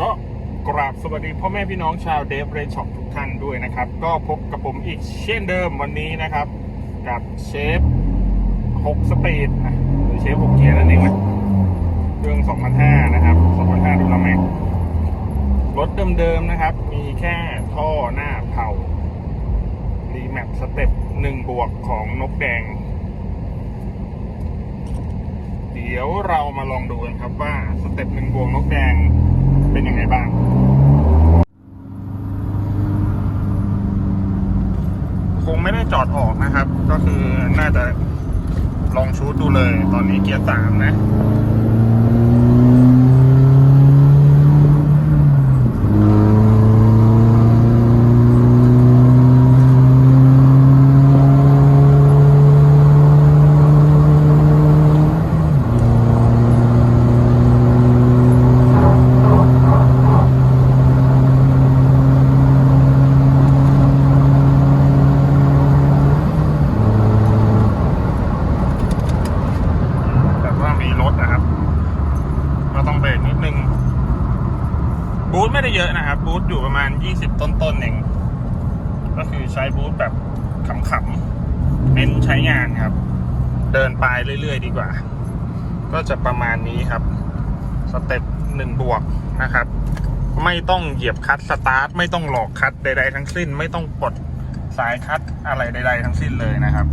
ก็กราบสวัสดีพ่อแม่พี่น้องชาวเดฟเรช็อปทุกท่านด้วยนะครับ ก็พบกับผมอีกเช่นเดิมวันนี้นะครับ กับเชฟ6สปีดหรือเชฟ6เกียร์นั่นเองนะเครื่อง2005นะครับ2005ดูลาแม็กรถเดิมๆนะครับ มีแค่ท่อหน้าเผารีแมปสเต็ป1บวกของนกแดง เดี๋ยวเรามาลองดูกันครับว่าสเต็ปหนึ่งบวงนกแดง เป็นยังไงบ้างคงไม่ได้จอดออกนะครับ ก็คือน่าจะลองชูดดูเลย ตอนนี้เกียร์สามนะ แต่ว่ามีรถนะครับ ก็ต้องเบรกนิดนึง บูทไม่ได้เยอะนะครับ บูทอยู่ประมาณ 20 ต้นๆเองก็คือใช้บูทแบบขำๆเน้นใช้งานครับ เดินไปเรื่อยๆ ดีกว่า ก็จะประมาณนี้ครับ สเต็ปหนึ่งบวกนะครับ ไม่ต้องเหยียบคัดสตาร์ท ไม่ต้องหลอกคัดใด ๆ ทั้งสิ้น ไม่ต้องปลดสายคัดอะไรใด ๆ ทั้งสิ้นเลยนะครับ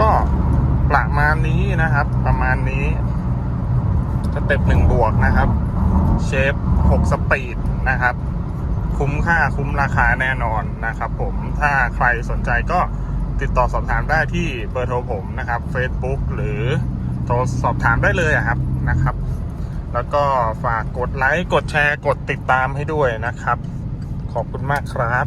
ก็ประมา ณนี้นะครับ ประมาณนี้สเต็ปหนึ่งบวกนะครับ เชฟหกสปีดนะครับ คุ้มค่าคุ้มราคาแน่นอนนะครับ ผมถ้าใครสนใจก็ติดต่อสอบถามได้ที่เบอร์โทรผมนะครับ Facebook หรือโทรสอบถามได้เลยครับนะครับ แล้วก็ฝากกดไลค์ กดแชร์ กดติดตามให้ด้วยนะครับ ขอบคุณมากครับ